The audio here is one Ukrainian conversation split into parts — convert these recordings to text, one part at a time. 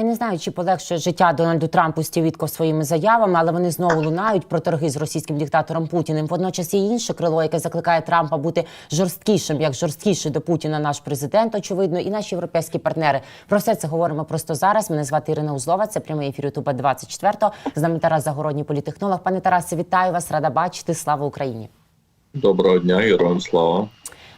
Я не знаю, чи полегшує життя Дональду Трампу Стівітко своїми заявами, але вони знову лунають про торги з російським диктатором Путіним. Водночас є інше крило, яке закликає Трампа бути жорсткішим, як жорсткіший до Путіна наш президент, очевидно, і наші європейські партнери. Про все це говоримо просто зараз. Мене звати Ірина Узлова. Це прямий ефір Ютуба 24 З нами Тарас Загородній, політехнолог. Пане Тарасе, вітаю вас, рада бачити. Слава Україні. Доброго дня, Ірон, слава.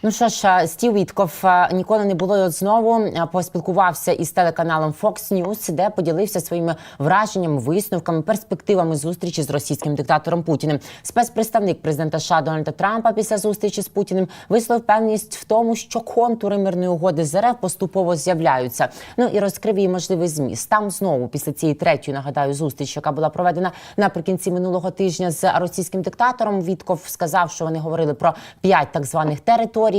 Ну що ж, Стів Вітков ніколи не було. От знову поспілкувався із телеканалом Fox News, де поділився своїми враженнями, висновками, перспективами зустрічі з російським диктатором Путіним. Спецпредставник президента США Дональда Трампа після зустрічі з Путіним висловив певність в тому, що контури мирної угоди з РФ поступово з'являються. Ну і розкрив її можливий зміст. Там знову після цієї третьої нагадаю зустрічі, яка була проведена наприкінці минулого тижня з російським диктатором. Вітков сказав, що вони говорили про п'ять так званих територій.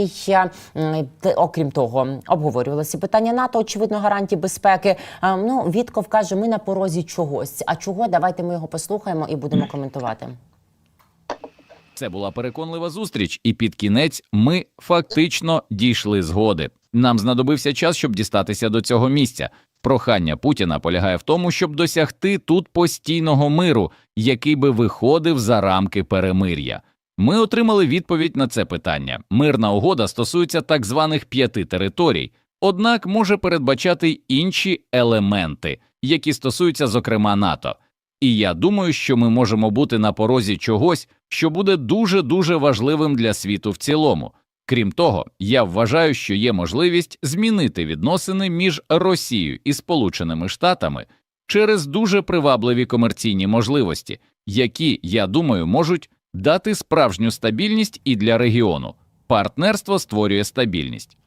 М, т- Окрім того, обговорювалося питання НАТО, очевидно, гарантій безпеки. А, Ну, Вітков каже, ми на порозі чогось. А чого? Давайте ми його послухаємо і будемо коментувати. Це була переконлива зустріч, і під кінець ми фактично дійшли згоди. Нам знадобився час, щоб дістатися до цього місця. Прохання Путіна полягає в тому, щоб досягти тут постійного миру, який би виходив за рамки перемир'я. Ми отримали відповідь на це питання. Мирна угода стосується так званих п'яти територій, однак може передбачати інші елементи, які стосуються зокрема НАТО. І я думаю, що ми можемо бути на порозі чогось, що буде дуже дуже важливим для світу в цілому. Крім того, я вважаю, що є можливість змінити відносини між Росією і Сполученими Штатами через дуже привабливі комерційні можливості, які, я думаю, можуть дати справжню стабільність і для регіону. Партнерство створює стабільність.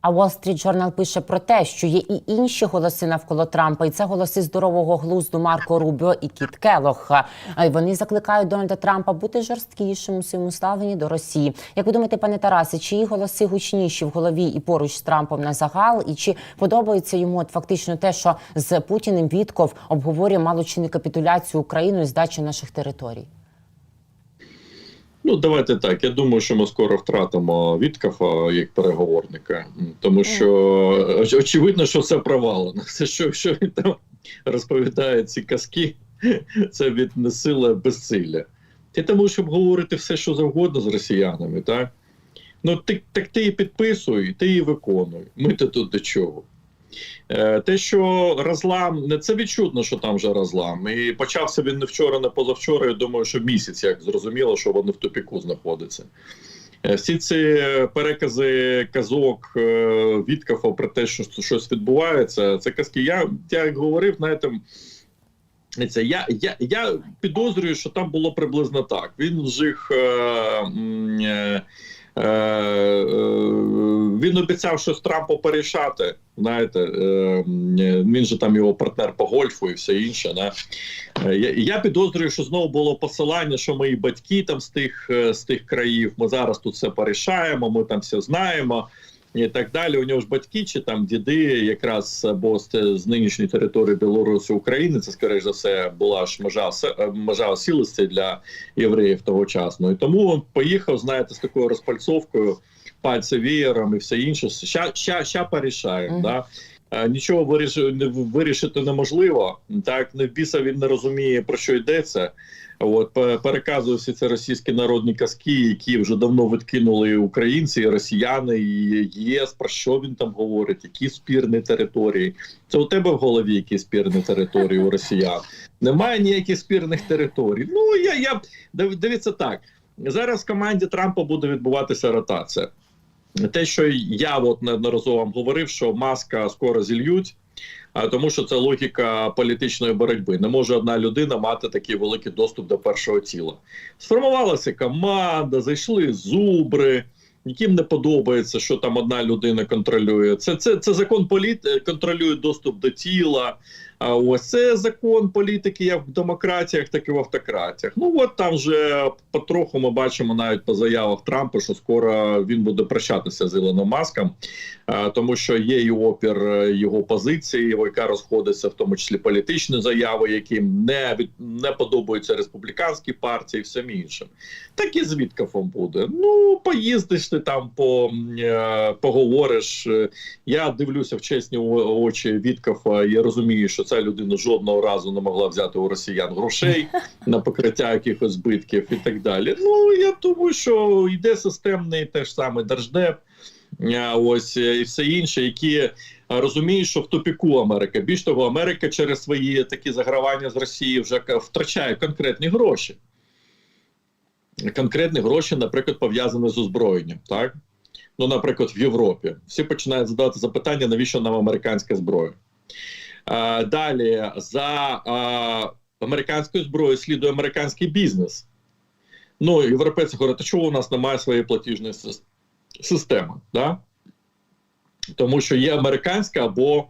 А Wall Street Journal пише про те, що є і інші голоси навколо Трампа, і це голоси здорового глузду Марко Рубіо і Кіт Келох. А й вони закликають Дональда Трампа бути жорсткішим у своєму ставленні до Росії. Як ви думаєте, пане Тарасе, чиї голоси гучніші в голові і поруч з Трампом на загал? І чи подобається йому от фактично те, що з Путіним Вітков обговорює мало чи не капітуляцію України і здачу наших територій? Ну, давайте так. Я думаю, що ми скоро втратимо Віткафа як переговорника, тому що очевидно, що це провалено. Все, що, що він там розповідає ці казки, це від сила безсилля. Ти тому, щоб говорити все, що завгодно з росіянами, так? Ну, ти, так ти і підписуй, ти і виконуй. Ми то тут до чого. Е, Те, що розлам, це відчутно, що там вже розлам. І почався він не вчора, не позавчора. Я думаю, що місяць, як зрозуміло, що вони в тупіку знаходяться. Е, Всі ці перекази казок е, про те, що щось відбувається, це казки. Я, я як говорив, знаєте, це я, я, я підозрюю, що там було приблизно так. Він вжив. Е, е, він обіцяв щось Трампу порішати. Знаєте, е, він же там його партнер по гольфу і все інше. Да? Е, Я, підозрюю, що знову було посилання, що мої батьки там з тих е, з тих країв. Ми зараз тут все порішаємо, ми там все знаємо. І так далі. У нього ж батьки чи там діди, якраз або з, нинішньої території Білорусі України, це скоріш за все була ж межа е, межа осілості для євреїв тогочасно. І тому поїхав, знаєте, з такою розпальцовкою, пальці вієром і все інше. Ща, ща, ща порішають, uh -huh. Да? Е, Нічого вирішити неможливо. Так, не біса він не розуміє, про що йдеться. От пе- переказує всі ці російські народні казки, які вже давно відкинули українці, і росіяни, і ЄС. Про що він там говорить? Які спірні території? Це у тебе в голові які спірні території у росіян? Немає ніяких спірних територій. Ну я я див- дивіться так. Зараз в команді Трампа буде відбуватися ротація. Те, що я от неодноразово вам говорив, що маска скоро зільють. А тому, що це логіка політичної боротьби. Не може одна людина мати такий великий доступ до першого тіла. Сформувалася команда, зайшли зубри, яким не подобається, що там одна людина контролює. Це це, це закон політ контролює доступ до тіла. А ось закон політики як в демократіях, так і в автократіях. Ну от там вже потроху ми бачимо навіть по заявах Трампа, що скоро він буде прощатися з Ілоном Маском, тому що є і опір е, його позиції, яка розходиться, в тому числі політичні заяви, які не від не подобаються республіканській партії, і всім іншим. Так і з Віткафом буде. Ну поїздиш ти там, по е, поговориш. Е, Я дивлюся в чесні очі Віткафа і розумію, що ця людина жодного разу не могла взяти у росіян грошей на покриття якихось збитків і так далі. Ну я думаю, що йде системний теж саме держдеп. е, Ось е, і все інше, які е, розуміють, що в тупіку Америка. Більш того, Америка через свої такі загравання з Росії вже втрачає конкретні гроші. Конкретні гроші, наприклад, пов'язані з озброєнням. Так? Ну, наприклад, в Європі. Всі починають задавати запитання, навіщо нам американська зброя. Далі за американською зброєю слідує американський бізнес. Ну, європейці говорять, а чого у нас немає своєї платіжної системи? Да? Тому що є американська або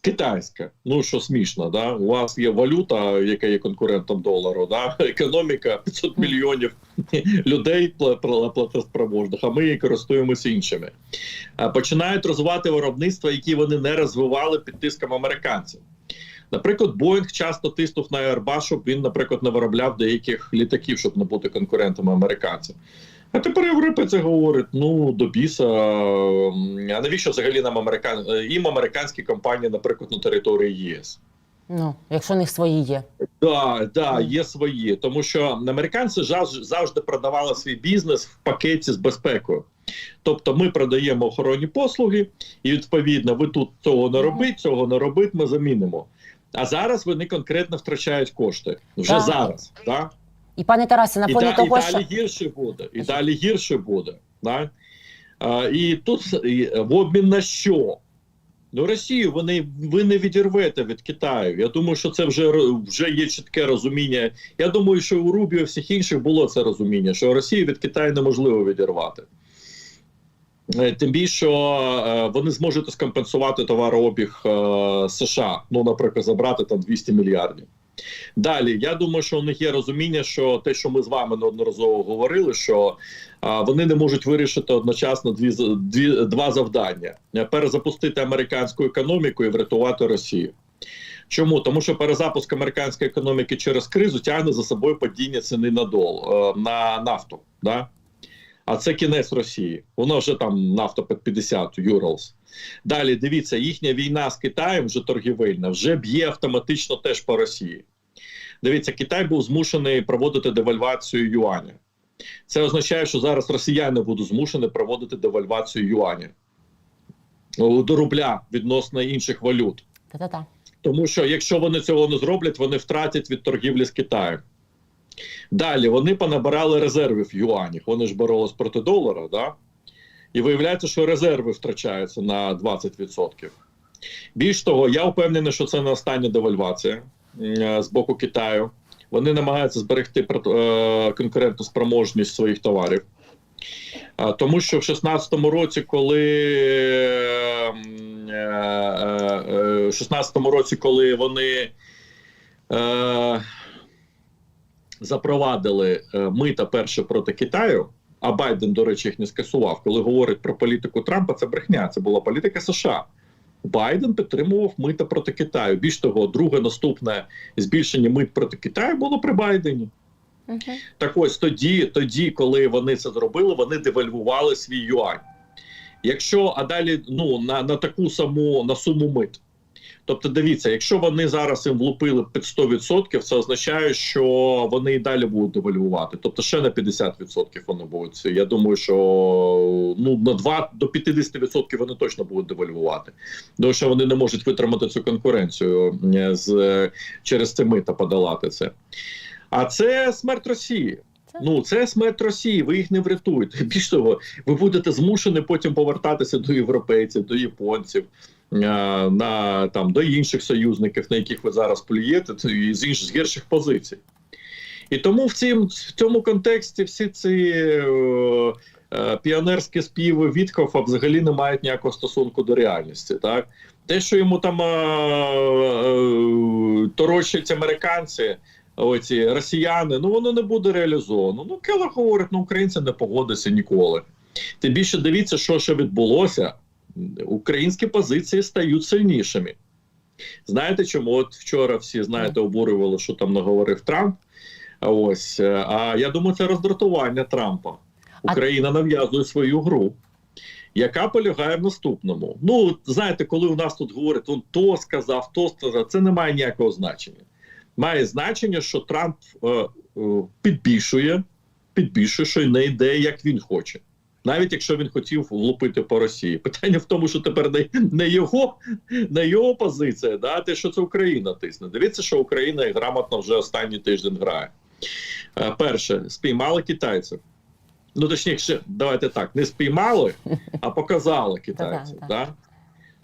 китайська. Ну, що смішно, да? у вас є валюта, яка є конкурентом долару, да? економіка 500 мільйонів людей пла- пла- платоспроможних, а ми користуємося іншими. Починають розвивати виробництва, які вони не розвивали під тиском американців. Наприклад, Боїнг часто тиснув на Airbus, щоб він, наприклад, не виробляв деяких літаків, щоб не бути конкурентами американців. А тепер європейці говорять: ну до біса, а навіщо взагалі нам американ... е, їм американські компанії, наприклад, на території ЄС? Ну, якщо них свої є. Да, да, є свої, тому що американці завжди продавали свій бізнес в пакеті з безпекою. Тобто, ми продаємо охоронні послуги, і відповідно, ви тут цього не робить, цього не робить, ми замінимо. А зараз вони конкретно втрачають кошти. Вже Так. зараз. Да? І пане Тарасе, на І, фоні і того, далі що гірше буде. І далі гірше буде. Да? А, і тут і, в обмін на що? Ну, Росію вони ви не відірвете від Китаю. Я думаю, що це вже вже є чітке розуміння. Я думаю, що у Рубіо і всіх інших було це розуміння, що Росію від Китаю неможливо відірвати. Е, Тим більше е, вони зможуть скомпенсувати товарообіг е, США. Ну, наприклад, забрати там 200 мільярдів. Далі, я думаю, що у них є розуміння, що те, що ми з вами неодноразово говорили, що а, вони не можуть вирішити одночасно дві, дві два завдання: перезапустити американську економіку і врятувати Росію. Чому? Тому що перезапуск американської економіки через кризу тягне за собою падіння ціни на дол е, на нафту. Да? А це кінець Росії. Воно вже там нафта під 50 Юралс. Далі дивіться, їхня війна з Китаєм вже торгівельна, вже б'є автоматично теж по Росії. Дивіться, Китай був змушений проводити девальвацію юаня. Це означає, що зараз росіяни будуть змушені проводити девальвацію юаня до рубля відносно інших валют. Та-та-та. Тому що якщо вони цього не зроблять, вони втратять від торгівлі з Китаєм. Далі вони понабирали резервів в юанях. Вони ж боролись проти долара, да? і виявляється, що резерви втрачаються на 20%. Більш того, я впевнений, що це не остання девальвація з боку Китаю. Вони намагаються зберегти е, конкурентну спроможність своїх товарів. Тому що в 16-му році, коли е, е, е, в 16-му році, коли вони е, запровадили е, мита перше проти Китаю, а Байден, до речі, їх не скасував. Коли говорять про політику Трампа, це брехня. Це була політика США. Байден підтримував мита проти Китаю. Більш того, друге наступне збільшення мит проти Китаю було при Байдені. Мгм. Так ось тоді, тоді, коли вони це зробили, вони девальвували свій юань. Якщо а далі ну на, на таку саму на суму мит. Тобто, дивіться, якщо вони зараз їм влупили під 100%, це означає, що вони і далі будуть девальвувати. Тобто ще на 50% вони будуть. Я думаю, що ну на 2 до 50% вони точно будуть девальвувати. Тому що вони не можуть витримати цю конкуренцію з через це мита подолати це. А це смерть Росії. Ну, це смерть Росії, ви їх не врятуєте. Більш того, ви будете змушені потім повертатися до європейців, до японців, на там до інших союзників, на яких ви зараз плюєте, з інших з гірших позицій. І тому в цім, в цьому контексті всі ці е, е, піонерські співи Віткофа взагалі не мають ніякого стосунку до реальності. Так? Те, що йому там е, е, торочать американці, оці росіяни, ну воно не буде реалізовано. Ну, Келлер говорить, ну українці не погодяться ніколи. Тим більше дивіться, що ще відбулося. Українські позиції стають сильнішими. Знаєте чому? От вчора всі знаєте, обурювали, що там наговорив Трамп. А Ось, е, а я думаю, це роздратування Трампа. А- Україна нав'язує свою гру, яка полягає в наступному. Ну, знаєте, коли у нас тут говорять, он то сказав, то сказав, це не має ніякого значення. Має значення, що Трамп е, е, підбільшує, підбільшує, що не йде, як він хоче. Навіть якщо він хотів влупити по Росії. Питання в тому, що тепер не, не його, не його позиція, да, а те, що це Україна тисне. Дивіться, що Україна грамотно вже останній тиждень грає. Е, перше, спіймали китайців. Ну, точніше, давайте так, не спіймали, а показали китайців. Да?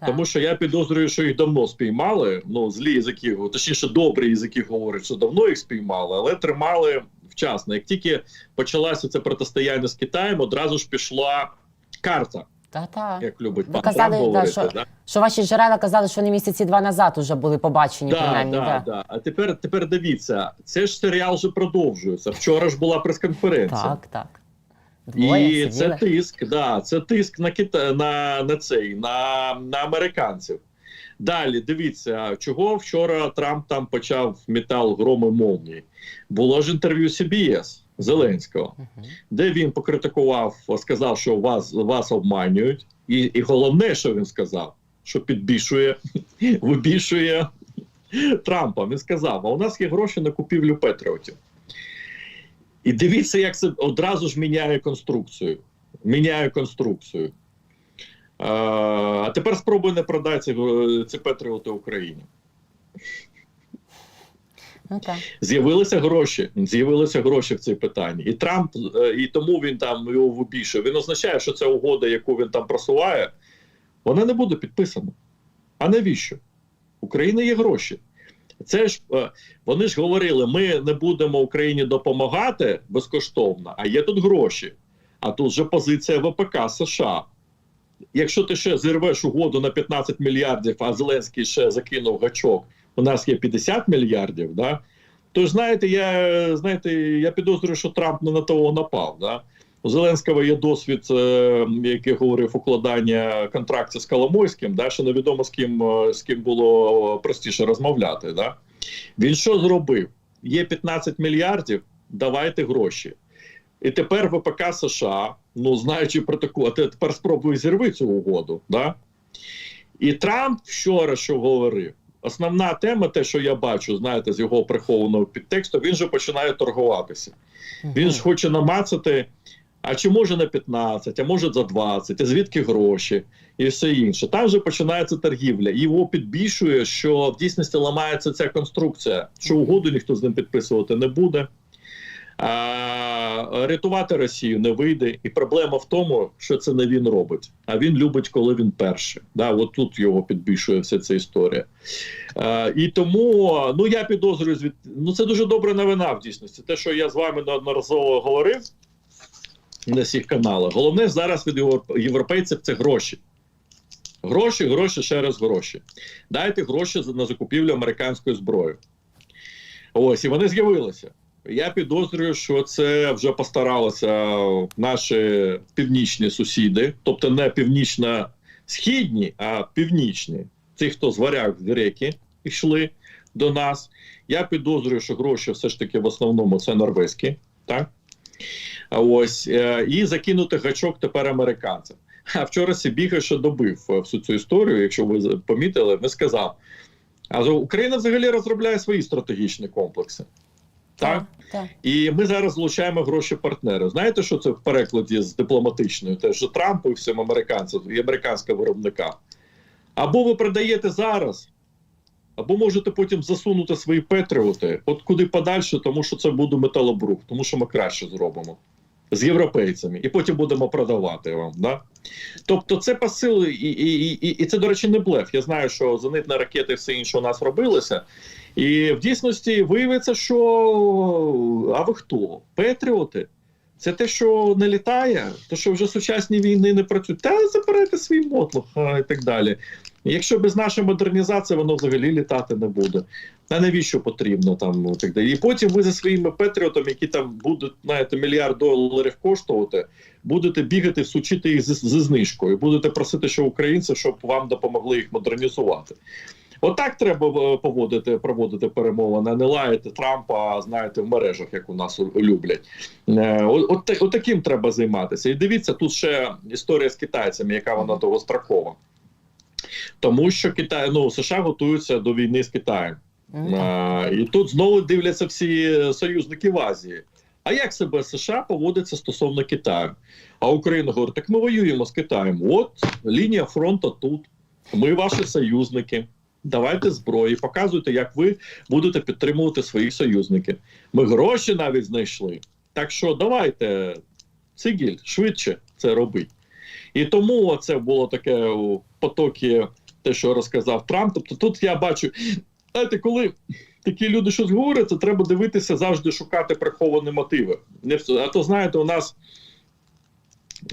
Так. Тому що я підозрюю, що їх давно спіймали. Ну, злі язики, точніше, добрі язики говорять, що давно їх спіймали, але тримали вчасно. Як тільки почалося це протистояння з Китаєм, одразу ж пішла карта, Та-та. як любить пан казали, Трамп да, що- да? Що ваші джерела казали, що вони місяці два назад уже були побачені, Да, принаймні. да, да. да. А тепер, тепер дивіться, це ж серіал вже продовжується. Вчора ж була прес-конференція. Так, так. Двоє І це тиск, да, це тиск на Кита... на, на цей, на, на американців. Далі дивіться, чого вчора Трамп там почав метал громи молнії. Було ж інтерв'ю CBS Зеленського, де він покритикував, сказав, що вас, вас обманюють, і, і головне, що він сказав, що підбільшує, вибільшує Трампа. Він сказав: а у нас є гроші на купівлю Петріотів. І дивіться, як це одразу ж міняє конструкцію. Міняє конструкцію. А, тепер спробуй не продати ці, Петріоти Україні. Ну, так. З'явилися гроші. З'явилися гроші в цій питанні. І Трамп, е, і тому він там його вибільшує. Він означає, що ця угода, яку він там просуває, вона не буде підписана. А навіщо? України є гроші. Це ж е, вони ж говорили: ми не будемо Україні допомагати безкоштовно, а є тут гроші. А тут же позиція ВПК США. Якщо ти ще зірвеш угоду на 15 мільярдів, а Зеленський ще закинув гачок, у нас є 50 мільярдів, да? то знаєте, я знаєте, я підозрюю, що Трамп не на того напав. Да? У Зеленського є досвід, е, який говорив укладання контрактів з Коломойським, да? що невідомо з ким, е, з ким було простіше розмовляти. Да? Він що зробив? Є 15 мільярдів, давайте гроші. І тепер ВПК США, ну знаючи про таку, а те- тепер спробує зірви цю угоду. Да? І Трамп вчора що говорив. Основна тема, те, що я бачу, знаєте, з його прихованого підтексту, він же починає торгуватися. Він ж хоче намацати, а чи може на 15, а може за 20, а звідки гроші і все інше. Там вже починається торгівля. І його підбільшує, що в дійсності ламається ця конструкція, що угоду ніхто з ним підписувати не буде. А, рятувати Росію не вийде. І проблема в тому, що це не він робить, а він любить, коли він перший. Да, от тут його підбільшує вся ця історія. А, і тому ну я підозрюю звід... Ну це дуже добра новина в дійсності. Те, що я з вами неодноразово говорив на всіх каналах. Головне зараз від європейців це гроші. Гроші, гроші, ще раз гроші. Дайте гроші на закупівлю американської зброї. Ось, і вони з'явилися. Я підозрюю, що це вже постаралися наші північні сусіди, тобто не північно-східні, а північні. Ті, хто з варяг з греки йшли до нас. Я підозрюю, що гроші все ж таки в основному це норвезькі, так? А Ось е, і закинути гачок тепер американцям. А вчора Сибіга ще добив е, всю цю історію, якщо ви помітили, він сказав: а Україна взагалі розробляє свої стратегічні комплекси. Так? так. І ми зараз залучаємо гроші партнерів. Знаєте, що це в перекладі з дипломатичною? Те, що Трампу і всім американцям і американського виробника. Або ви продаєте зараз, або можете потім засунути свої петріоти от куди подальше, тому що це буде металобрух, тому що ми краще зробимо з європейцями, і потім будемо продавати вам. Да? Тобто, це посил, і, і, і, і це, до речі, не блеф. Я знаю, що зенитні ракети і все інше у нас робилося. І в дійсності виявиться, що а ви хто? Петріоти? Це те, що не літає, те, що вже сучасні війни не працюють. Та забирайте свій мотлох і так далі. Якщо без нашої модернізації воно взагалі літати не буде. А навіщо потрібно там ну, так далі? І потім ви за своїми патріотами, які там будуть знаєте, мільярд доларів коштувати, будете бігати, всучити їх зі знижкою, будете просити, що українці, щоб вам допомогли їх модернізувати. Отак треба е, поводити, проводити перемовини, не лаяти Трампа, знаєте, в мережах, як у нас люблять. Е, От, от, от таким треба займатися. І дивіться, тут ще історія з китайцями, яка вона довгострокова. Тому що Китай, ну США готуються до війни з Китаєм. Мгм. А, і тут знову дивляться всі союзники в Азії. А як себе США поводиться стосовно Китаю? А Україна говорить: так ми воюємо з Китаєм. От лінія фронту тут. Ми ваші союзники. Давайте зброї, показуйте, як ви будете підтримувати своїх союзників. Ми гроші навіть знайшли. Так що давайте, Цигіль, швидше це робить. І тому це було таке у потокі, те, що розказав Трамп. Тобто тут я бачу, знаєте, коли такі люди щось говорять, то треба дивитися завжди шукати приховані мотиви. Не все. А то знаєте, у нас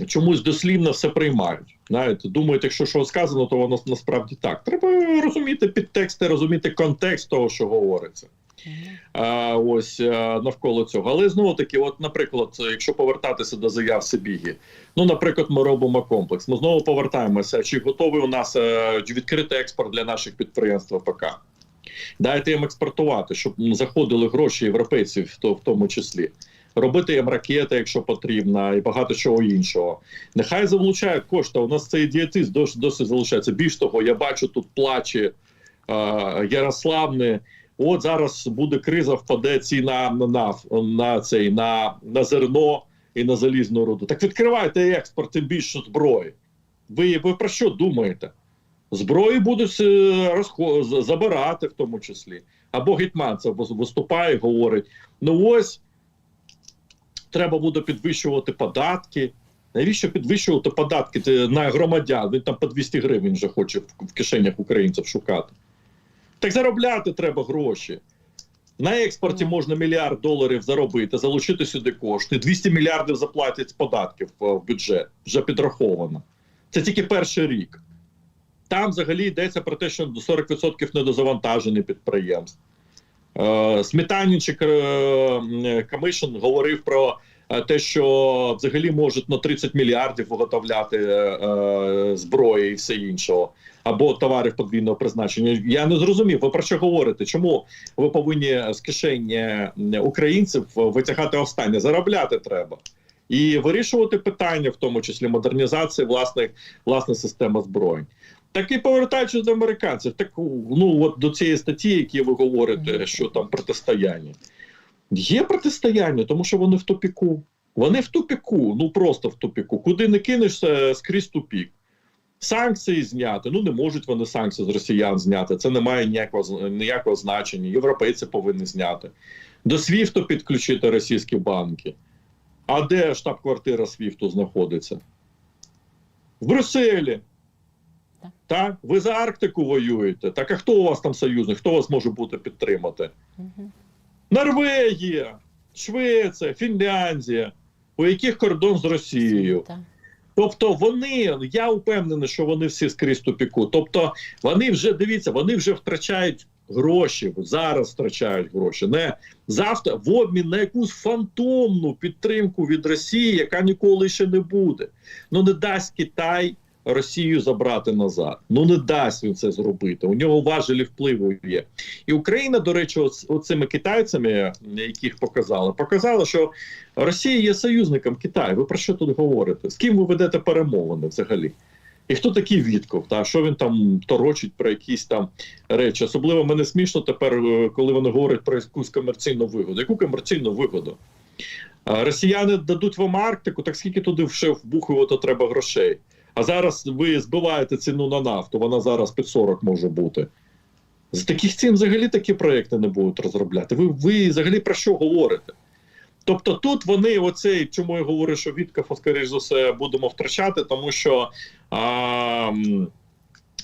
чомусь дослівно все приймають. Знаєте, думають, якщо що сказано, то воно насправді так. Треба розуміти підтексти, розуміти контекст того, що говориться. А, ось а, навколо цього. Але знову таки, от, наприклад, якщо повертатися до заяв Сибіги, ну, наприклад, ми робимо комплекс. Ми знову повертаємося. Чи готовий у нас е, відкритий експорт для наших підприємств АПК? Дайте їм експортувати, щоб заходили гроші європейців, то- в тому числі. Робити їм ракети, якщо потрібно, і багато чого іншого. Нехай залучають кошти. У нас цей ідіотизм досі, досі залишається. Більш того, я бачу тут плачі е, Ярославни. От зараз буде криза, впаде ціна на наф, на цей на, на зерно і на залізну руду. Так відкривайте експорт тим більше зброї. Ви, ви про що думаєте? Зброї будуть е, розхо- забирати, в тому числі. Або гетьманцев вис- виступає і говорить: ну ось треба буде підвищувати податки. Навіщо підвищувати податки на громадян? Він там по 200 гривень вже хоче в, кишенях українців шукати. Так заробляти треба гроші. На експорті можна мільярд доларів заробити, залучити сюди кошти. 200 мільярдів заплатять з податків е, в бюджет. Вже підраховано. Це тільки перший рік. Там взагалі йдеться про те, що 40% недозавантажені підприємств. Е, Сметанічик е, Комишин говорив про е, те, що взагалі можуть на 30 мільярдів виготовляти е, е, зброї і все іншого, або товарів подвійного призначення. Я не зрозумів, ви про що говорите? Чому ви повинні з кишені е, українців витягати останнє? Заробляти треба. І вирішувати питання, в тому числі модернізації власних власне системи зброї. Так і повертаючись до американців, так ну от до цієї статті, які ви говорите, що там протистояння. Є протистояння, тому що вони в тупіку. Вони в тупіку, ну просто в тупіку. Куди не кинешся скрізь тупік. Санкції зняти. Ну не можуть вони санкції з росіян зняти. Це не має ніякого ніякого значення. Європейці повинні зняти. До СВІФТу підключити російські банки. А де штаб-квартира СВІФТу знаходиться? В Брюсселі. Так. Так? Ви за Арктику воюєте. Так а хто у вас там союзник? Хто вас може бути підтримати? Мгм. Норвегія, Швеція, Фінляндія, у яких кордон з Росією. Так. Тобто вони, я впевнений, що вони всі скрізь тупіку. Тобто вони вже дивіться, вони вже втрачають гроші, зараз втрачають гроші. Не завтра в обмін на якусь фантомну підтримку від Росії, яка ніколи ще не буде. Ну не дасть Китай Росію забрати назад. Ну не дасть він це зробити. У нього важелі впливу є. І Україна, до речі, оц- оцими китайцями, яких показали, показала, що Росія є союзником Китаю. Ви про що тут говорите? З ким ви ведете перемовини взагалі? І хто такий Вітков? Та що він там торочить про якісь там речі? Особливо мене смішно тепер, е, коли вони говорять про якусь комерційну вигоду. Яку комерційну вигоду? Росіяни дадуть вам Арктику, так скільки туди ще вбухувати треба грошей? А зараз ви збиваєте ціну на нафту, вона зараз під 40 може бути. З таких цін взагалі такі проекти не будуть розробляти. Ви, ви взагалі про що говорите? Тобто тут вони, оцей, чому я говорю, що Віткафа, скоріш за все, будемо втрачати, тому що а,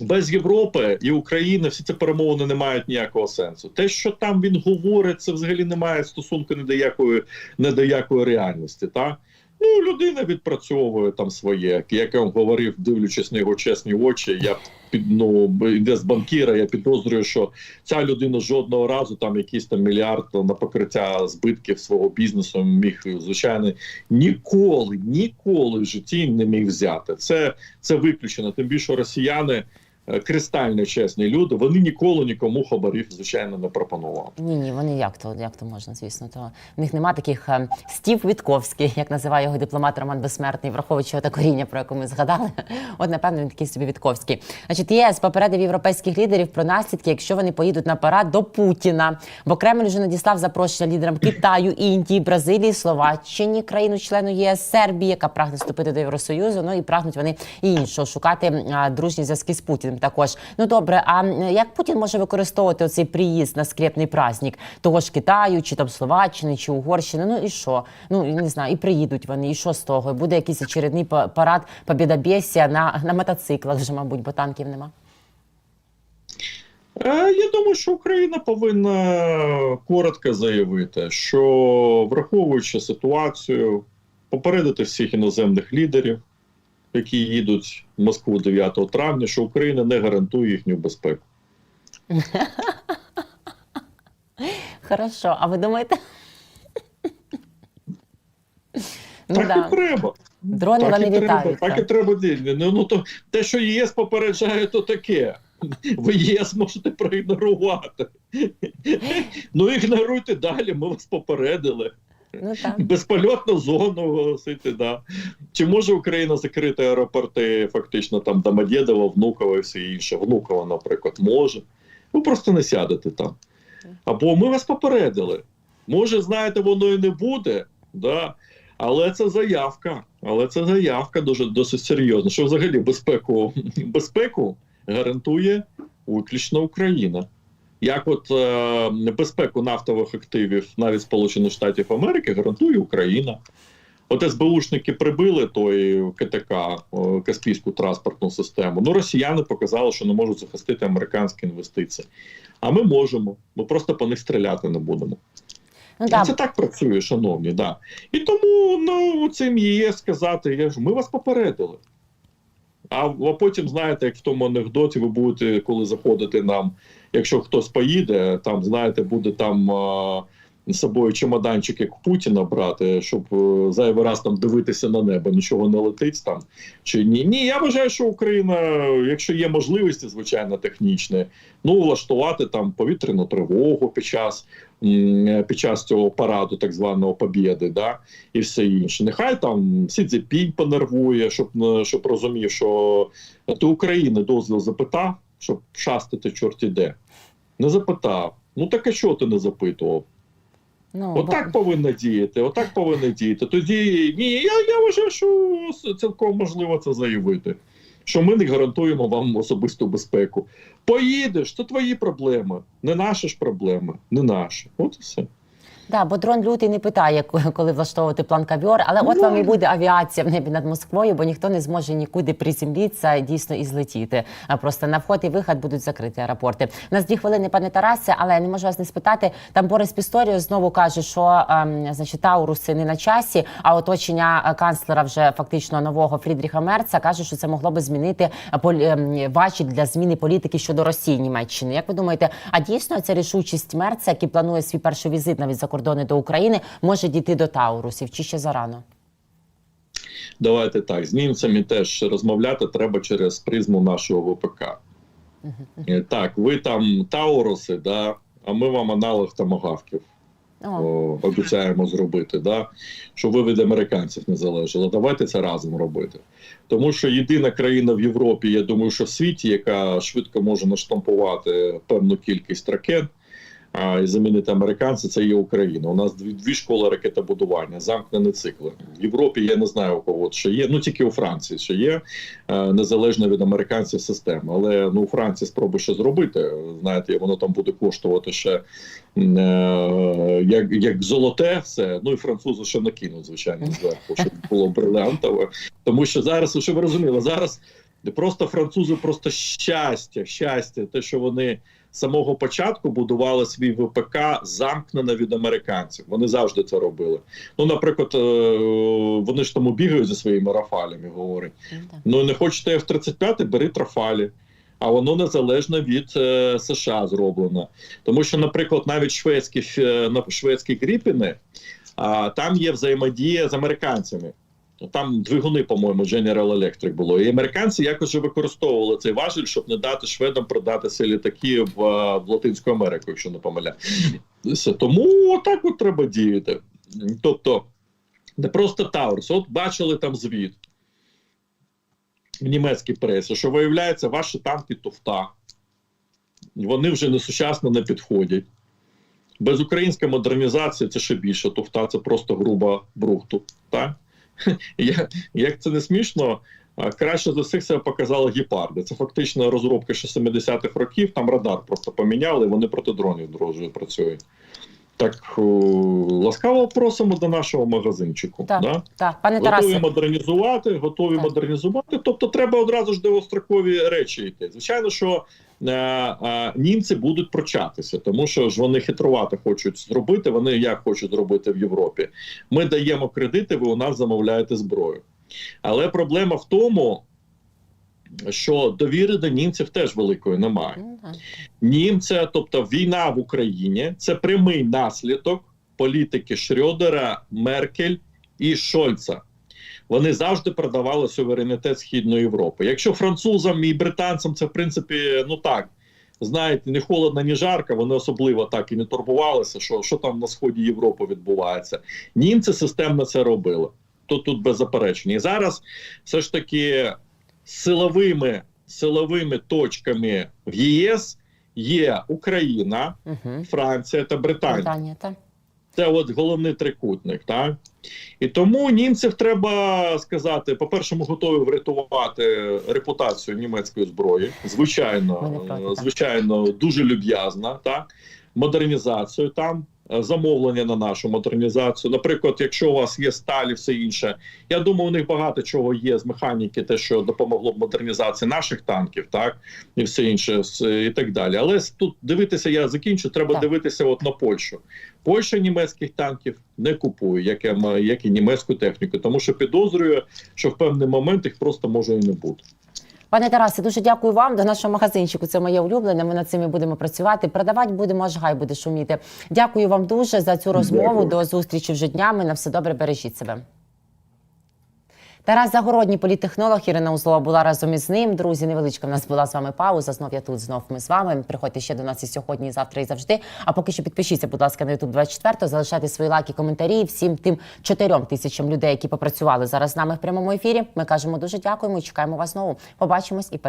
без Європи і України всі ці перемовини не мають ніякого сенсу. Те, що там він говорить, це взагалі не має стосунку ні до якої, ні до якої реальності. Та? Ну, людина відпрацьовує там своє. Як я вам говорив, дивлячись на його чесні очі, я під ну йде з банкіра. Я підозрюю, що ця людина жодного разу там якийсь там мільярд на покриття збитків свого бізнесу міг звичайно ніколи, ніколи в житті не міг взяти. Це, це виключено. Тим більше росіяни. Е, Кристально чесні люди, вони ніколи нікому хабарів, звичайно, не пропонували. Ні, ні, вони як то, як то можна, звісно. То в них нема таких е, стів Вітковський, як називає його дипломат Роман Безсмертний, враховуючи те коріння, про яке ми згадали. От напевно він такий собі Вітковський. Значить, ЄС попередив європейських лідерів про наслідки, якщо вони поїдуть на парад до Путіна. Бо Кремль вже надіслав запрошення лідерам Китаю, Індії, Бразилії, Словаччині, країну-члену єС, Сербії, яка прагне вступити до Євросоюзу. Ну і прагнуть вони і іншого шукати а, дружні зв'язки з Путіним. Також ну добре. А як Путін може використовувати оцей приїзд на скрепний праздник того ж Китаю, чи там Словаччини, чи Угорщини? Ну і що? Ну не знаю, і приїдуть вони. І що з того? Буде якийсь очередний па- парад побідобєсія на, на мотоциклах, вже мабуть, бо танків нема. Е, Я думаю, що Україна повинна коротко заявити, що враховуючи ситуацію, попередити всіх іноземних лідерів, які їдуть в Москву 9 травня, що Україна не гарантує їхню безпеку. Хорошо, а ви думаєте? Ну так да. і треба. Дрони так, вони і треба, так і треба. Ну, ну то те, що ЄС попереджає, то таке. Ви ЄС можете проігнорувати. Ну ігноруйте далі, ми вас попередили. Ну. Безпольотну зону оголосити, да. Чи може Україна закрити аеропорти фактично там Домодєдово, Внуково і все інше? Внуково, наприклад, може. Ви просто не сядете там. Або ми вас попередили. Може, знаєте, воно і не буде, да. Але це заявка. Але це заявка дуже досить серйозна. Що взагалі безпеку, безпеку гарантує виключно Україна. Як от е, безпеку нафтових активів навіть Сполучених Штатів Америки гарантує Україна. От СБУшники прибили той КТК, Каспійську транспортну систему. Ну, росіяни показали, що не можуть захистити американські інвестиції. А ми можемо. Ми просто по них стріляти не будемо. Ну так. Це так працює, шановні, да. І тому ну, цим є сказати, я ж ми вас попередили. А, потім, знаєте, як в тому анекдоті, ви будете, коли заходите нам, якщо хтось поїде, там, знаєте, буде там з собою чемоданчик, як Путіна брати, щоб е, зайвий раз там дивитися на небо, нічого не летить там. Чи ні? Ні, я вважаю, що Україна, якщо є можливості, звичайно, технічні, ну, влаштувати там повітряну тривогу під час під час цього параду, так званого Побєди, да, і все інше. Нехай там Сі Цзепінь понервує, щоб, е, щоб розумів, що ти України дозвіл запитав, щоб шастити чорті де. Не запитав. Ну так а що ти не запитував? Ну, бо- Отак повинна діяти, отак повинна діяти. Тоді ні, я, я вважаю, що цілком можливо це заявити. Що ми не гарантуємо вам особисту безпеку. Поїдеш, то твої проблеми, не наші ж проблеми, не наші. От і все. Да, бо дрон лютий не питає, коли влаштовувати план кавьор, але от вам і буде авіація в небі над Москвою, бо ніхто не зможе нікуди приземлітися дійсно і злетіти. А просто на вход і вихід будуть закриті аеропорти. У нас дві хвилини, пане Тарасе, але я не можу вас не спитати. Там Борис Пісторіо знову каже, що ем, значить Тауруси не на часі, а оточення е, канцлера вже фактично нового Фрідріха Мерца каже, що це могло би змінити ем, важіль для зміни політики щодо Росії Німеччини. Як ви думаєте, а дійсно ця рішучість Мерца, який планує свій перший візит навіть за кордони до України, може дійти до Таурусів чи ще зарано? Давайте так. З німцями теж розмовляти треба через призму нашого ВПК. Е, Так, ви там Тауруси, да, а ми вам аналог тамагавків. О, обіцяємо зробити, да? щоб ви від американців не залежали. Давайте це разом робити. Тому що єдина країна в Європі, я думаю, що в світі, яка швидко може наштампувати певну кількість ракет. І замінити американців, це є Україна. У нас дві, дві школи ракетобудування, замкнені цикли. В Європі я не знаю у кого ще є. Ну тільки у Франції ще є е, незалежно від американців система. Але ну у Франції спроби що зробити. Знаєте, воно там буде коштувати ще е, як, як золоте все. Ну і французи ще накинуть, звичайно, зверху, щоб було брилянтове. Тому що зараз, щоб ви розуміли, зараз просто французи просто щастя, щастя, те, що вони самого початку будували свій ВПК замкнено від американців. Вони завжди це робили. Ну, наприклад, е, вони ж тому бігають зі своїми рафалями, говорять. Ну. Ну не хочете F-35, бери трафалі. А воно незалежно від е, США зроблено. Тому що, наприклад, навіть шведські на- шведські кріпіни, а, там є взаємодія з американцями. Там двигуни, по-моєму, General Electric було. І американці якось же використовували цей важіль, щоб не дати шведам продати ці літаки в, е, в Латинську Америку, якщо не помиляюся. Тому отак от треба діяти. Тобто, не просто Таурус. От бачили там звіт в німецькій пресі, що виявляється, ваші танки туфта. Вони вже не сучасно не підходять. Без української модернізації це ще більше. Туфта це просто груба брухту. Так? Як, як це не смішно, краще за всіх себе показали гепарди. Це фактично розробка ще 70-х років. Там радар просто поміняли, вони проти дронів дружою працюють. Так ласкаво просимо до нашого магазинчику. Так. Да? Так, пане Готові Тарасе, модернізувати, готові Так. модернізувати. Тобто треба одразу ж довгострокові речі йти. Звичайно, що німці будуть прочатися, тому що ж вони хитрувати хочуть зробити. Вони як хочуть зробити в Європі. Ми даємо кредити, ви у нас замовляєте зброю. Але проблема в тому, що довіри до німців теж великої немає. Ну. Німця, тобто війна в Україні, це прямий наслідок політики Шрёдера, Меркель і Шольца. Вони завжди продавали суверенітет Східної Європи. Якщо французам і британцям це в принципі ну так. Знаєте, не холодно, ні жарко, вони особливо так і не турбувалися, що, що там на сході Європи відбувається. Німці системно це робили. Тут тут беззаперечно. І зараз все ж таки силовими, силовими точками в ЄС є Україна, Угу. Франція та Британія. Британія, так. Це от головний трикутник, так? І тому німців треба сказати: по-перше, ми готові врятувати репутацію німецької зброї. Звичайно, е, звичайно, дуже люб'язна, так? Модернізацію там. Е, Замовлення на нашу модернізацію. Наприклад, якщо у вас є сталі, все інше. Я думаю, у них багато чого є з механіки, те, що допомогло б модернізації наших танків, так і все інше, і так далі. Але тут дивитися, я закінчу. Треба Так. дивитися от на Польщу. Польща німецьких танків не купує, як, і як і німецьку техніку, тому що підозрює, що в певний момент їх просто може і не бути. Пане Тарасе, дуже дякую вам. До нашого магазинчику. Це моє улюблене. Ми над цим і будемо працювати. Продавати будемо, аж гай буде шуміти. Дякую вам дуже за цю розмову. Дякую. До зустрічі вже днями. На все добре, бережіть себе. Тарас Загородній, політтехнолог Ірина Узлова була разом із ним. Друзі, невеличка в нас була з вами пауза. Знов я тут, знов ми з вами. Приходьте ще до нас і сьогодні, і завтра, і завжди. А поки що підпишіться, будь ласка, на YouTube 24, залишайте свої лайки, коментарі всім тим чотирьом тисячам людей, які попрацювали зараз з нами в прямому ефірі. Ми кажемо дуже дякуємо і чекаємо вас знову. Побачимось і переможемо.